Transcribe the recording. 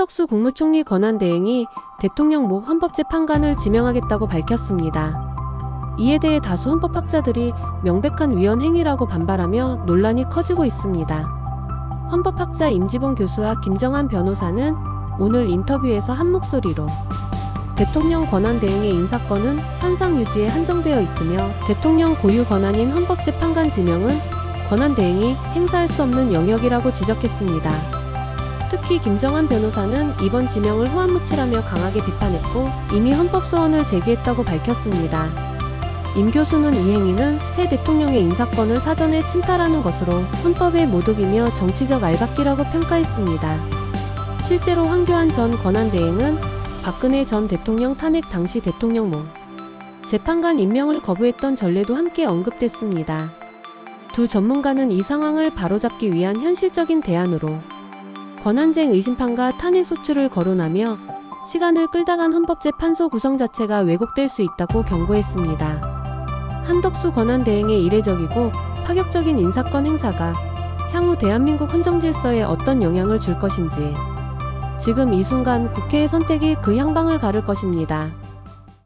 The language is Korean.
한덕수 국무총리 권한대행이 대통령 목 헌법재 판관을 지명하겠다고 밝혔습니다. 이에 대해 다수 헌법학자들이 명백한 위헌 행위라고 반발하며 논란이 커지고 있습니다. 헌법학자 임지봉 교수와 김정한 변호사는 오늘 인터뷰에서 한 목소리로 대통령 권한 대행의 인사권은 현상 유지에 한정되어 있으며 대통령 고유 권한인 헌법재판관 지명은 권한 대행이 행사할 수 없는 영역이라고 지적했습니다. 특히 김정한 변호사는 이번 지명을 후한무치라며 강하게 비판했고 이미 헌법 소원을 제기했다고 밝혔습니다. 임 교수는 이 행위는 새 대통령의 인사권을 사전에 침탈하는 것으로 헌법의 모독이며 정치적 알박기라고 평가했습니다. 실제로 황교안 전 권한대행은 박근혜 전 대통령 탄핵 당시 대통령 모 재판관 임명을 거부했던 전례도 함께 언급됐습니다. 두 전문가는 이 상황을 바로잡기 위한 현실적인 대안으로 권한쟁 의심판과 탄핵 소추를 거론하며 시간을 끌다간 헌법재판소 구성 자체가 왜곡될 수 있다고 경고했습니다. 한덕수 권한 대행의 이례적이고 파격적인 인사권 행사가 향후 대한민국 헌정 질서에 어떤 영향을 줄 것인지 지금 이 순간 국회의 선택이 그 향방을 가를 것입니다.